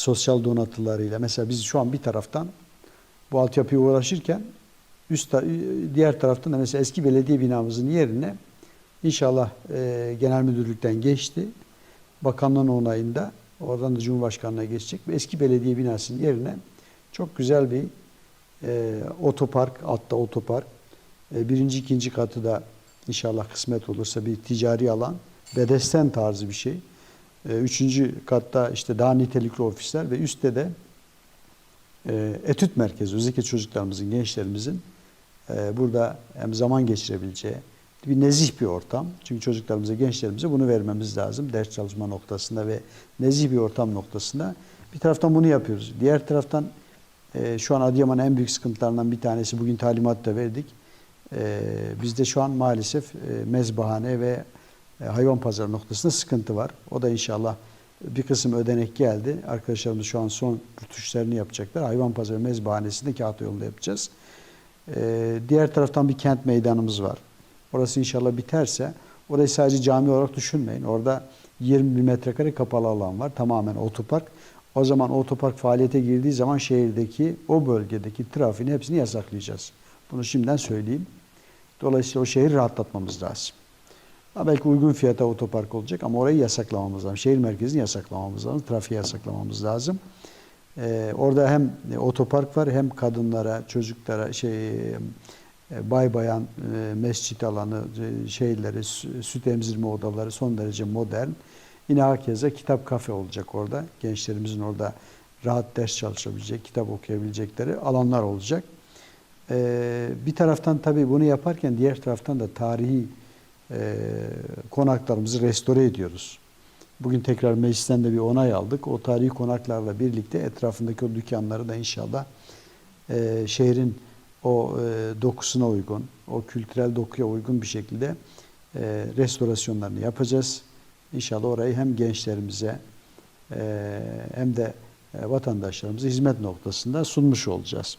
sosyal donatılarıyla. Mesela biz şu an bir taraftan bu altyapıya uğraşırken üst diğer taraftan da mesela eski belediye binamızın yerine inşallah e, genel müdürlükten geçti. Bakanlığın onayında oradan da Cumhurbaşkanlığına geçecek. Eski belediye binasının yerine çok güzel bir e, otopark, altta otopark. E, birinci, ikinci katı da inşallah kısmet olursa bir ticari alan. Bedesten tarzı bir şey. E, üçüncü katta işte daha nitelikli ofisler ve üstte de e, etüt merkezi. Özellikle çocuklarımızın, gençlerimizin e, burada hem zaman geçirebileceği bir nezih bir ortam. Çünkü çocuklarımıza, gençlerimize bunu vermemiz lazım. Ders çalışma noktasında ve nezih bir ortam noktasında. Bir taraftan bunu yapıyoruz. Diğer taraftan şu an Adıyaman'ın en büyük sıkıntılarından bir tanesi bugün talimat da verdik. Bizde şu an maalesef mezbahane ve hayvan pazarı noktasında sıkıntı var. O da inşallah bir kısım ödenek geldi. Arkadaşlarımız şu an son rütuşlarını yapacaklar. Hayvan pazarı mezbahanesinde kağıt yolunda yapacağız. E, diğer taraftan bir kent meydanımız var. Orası inşallah biterse orayı sadece cami olarak düşünmeyin. Orada 20 bin metrekare kapalı alan var. Tamamen otopark. O zaman otopark faaliyete girdiği zaman şehirdeki o bölgedeki trafiğin hepsini yasaklayacağız. Bunu şimdiden söyleyeyim. Dolayısıyla o şehri rahatlatmamız lazım. Ha belki uygun fiyata otopark olacak ama orayı yasaklamamız lazım. Şehir merkezini yasaklamamız lazım. Trafiği yasaklamamız lazım. Ee, orada hem otopark var hem kadınlara, çocuklara şey e, bay bayan e, mescit alanı, e, şeyleri, sü- süt emzirme odaları son derece modern. Yine hakeza kitap kafe olacak orada. Gençlerimizin orada rahat ders çalışabilecek, kitap okuyabilecekleri alanlar olacak. Ee, bir taraftan tabii bunu yaparken diğer taraftan da tarihi e, konaklarımızı restore ediyoruz. Bugün tekrar meclisten de bir onay aldık. O tarihi konaklarla birlikte etrafındaki o dükkanları da inşallah e, şehrin o e, dokusuna uygun, o kültürel dokuya uygun bir şekilde e, restorasyonlarını yapacağız. İnşallah orayı hem gençlerimize e, hem de e, vatandaşlarımıza hizmet noktasında sunmuş olacağız.